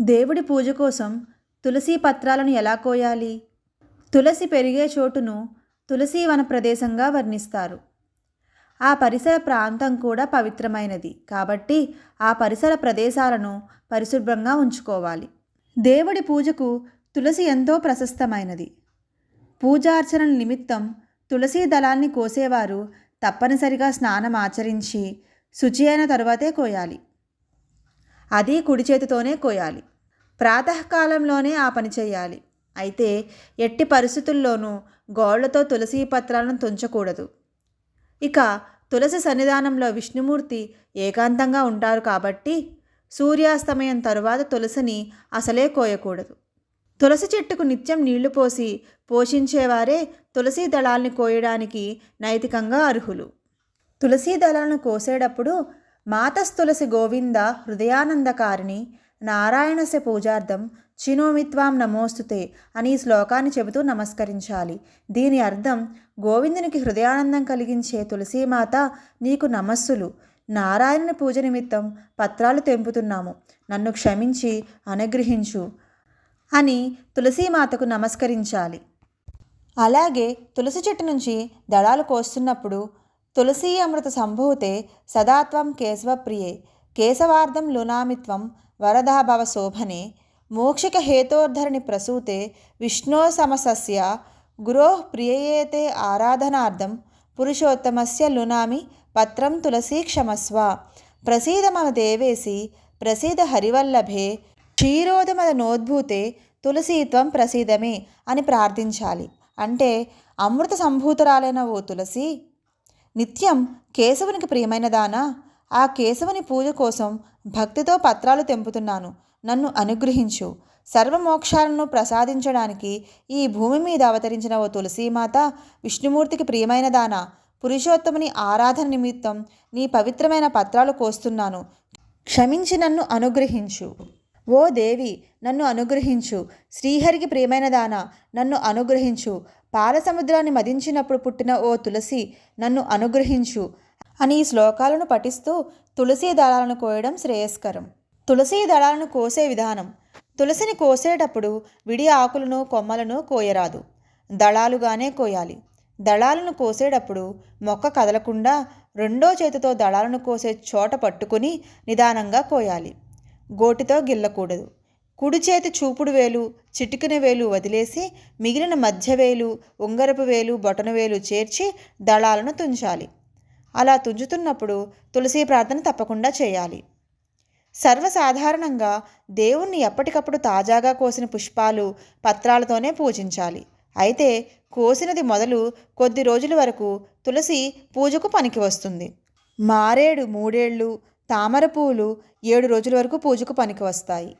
దేవుడి పూజ కోసం తులసి పత్రాలను ఎలా కోయాలి? తులసి పెరిగే చోటును తులసి వన ప్రదేశంగా వర్ణిస్తారు. ఆ పరిసర ప్రాంతం కూడా పవిత్రమైనది. కాబట్టి ఆ పరిసర ప్రదేశాలను పరిశుభ్రంగా ఉంచుకోవాలి. దేవుడి పూజకు తులసి ఎంతో ప్రశస్తమైనది. పూజార్చన నిమిత్తం తులసి దళాన్ని కోసేవారు తప్పనిసరిగా స్నానం ఆచరించి శుచి అయిన తరువాతే కోయాలి. అది కుడి చేతితోనే కోయాలి. ప్రాతకాలంలోనే ఆ పని చేయాలి. అయితే ఎట్టి పరిస్థితుల్లోనూ గోళ్ళతో తులసి పత్రాలను తుంచకూడదు. ఇక తులసి సన్నిధానంలో విష్ణుమూర్తి ఏకాంతంగా ఉంటారు కాబట్టి సూర్యాస్తమయం తరువాత తులసిని అసలే కోయకూడదు. తులసి చెట్టుకు నిత్యం నీళ్ళు పోసి పోషించేవారే తులసి దళాల్ని కోయడానికి నైతికంగా అర్హులు. తులసి దళాలను కోసేటప్పుడు మాతస్తులసి గోవింద హృదయానందకారిణి నారాయణస్య పూజార్థం చినోమిత్వాం నమోస్తుతే అని ఈ శ్లోకాన్ని చెబుతూ నమస్కరించాలి. దీని అర్థం గోవిందునికి హృదయానందం కలిగించే తులసీమాత నీకు నమస్సులు. నారాయణ పూజ నిమిత్తం పత్రాలు తెంపుతున్నాము. నన్ను క్షమించి అనుగ్రహించు అని తులసీమాతకు నమస్కరించాలి. అలాగే తులసి చెట్టు నుంచి దళాలు కోస్తున్నప్పుడు తులసీ అమృత సంభూతే సదాత్వం కేశవప్రియే. కేశవార్థం లునామిత్వం వరదాభవ శోభనే. మోక్షిక హేతోర్ధరణి ప్రసూతే విష్ణో సమసస్య. గురో ప్రియయేతే ఆరాధనార్థం పురుషోత్తమస్య లునామి పత్రం తులసీ క్షమస్వ. ప్రసీద మమ దేవేసి ప్రసీద హరివల్లభే. క్షీరోదమద నోద్భూతే తులసీత్వం ప్రసీదమే అని ప్రార్థించాలి. అంటే అమృత సంభూతురాలైన ఓ తులసి నిత్యం కేశవునికి ప్రియమైనదానా ఆ కేశవుని పూజ కోసం భక్తితో పత్రాలు తెంపుతున్నాను. నన్ను అనుగ్రహించు. సర్వమోక్షాలను ప్రసాదించడానికి ఈ భూమి మీద అవతరించిన ఓ తులసీమాత విష్ణుమూర్తికి ప్రియమైనదానా పురుషోత్తముని ఆరాధన నిమిత్తం నీ పవిత్రమైన పత్రాలు కోస్తున్నాను. క్షమించి నన్ను అనుగ్రహించు. ఓ దేవి నన్ను అనుగ్రహించు. శ్రీహరికి ప్రియమైనదానా నన్ను అనుగ్రహించు. పాల సముద్రాన్ని మదించినప్పుడు పుట్టిన ఓ తులసి నన్ను అనుగ్రహించు అని ఈ శ్లోకాలను పఠిస్తూ తులసీ దళాలను కోయడం శ్రేయస్కరం. తులసీ దళాలను కోసే విధానం. తులసిని కోసేటప్పుడు విడి ఆకులను కొమ్మలను కోయరాదు. దళాలుగానే కోయాలి. దళాలను కోసేటప్పుడు మొక్క కదలకుండా రెండో చేతితో దళాలను కోసే చోట పట్టుకుని నిదానంగా కోయాలి. గోటితో గిల్లకూడదు. కుడి చేతి చూపుడు వేలు చిటికిన వేలు వదిలేసి మిగిలిన మధ్యవేలు ఉంగరపు వేలు బొటన వేలు చేర్చి దళాలను తుంచాలి. అలా తుంచుతున్నప్పుడు తులసి ప్రార్థన తప్పకుండా చేయాలి. సర్వసాధారణంగా దేవుణ్ణి ఎప్పటికప్పుడు తాజాగా కోసిన పుష్పాలు పత్రాలతోనే పూజించాలి. అయితే కోసినది మొదలు కొద్ది రోజుల వరకు తులసి పూజకు పనికి వస్తుంది. మారేడు మూడేళ్ళు తామర పూలు ఏడు రోజుల వరకు పూజకు పనికి వస్తాయి.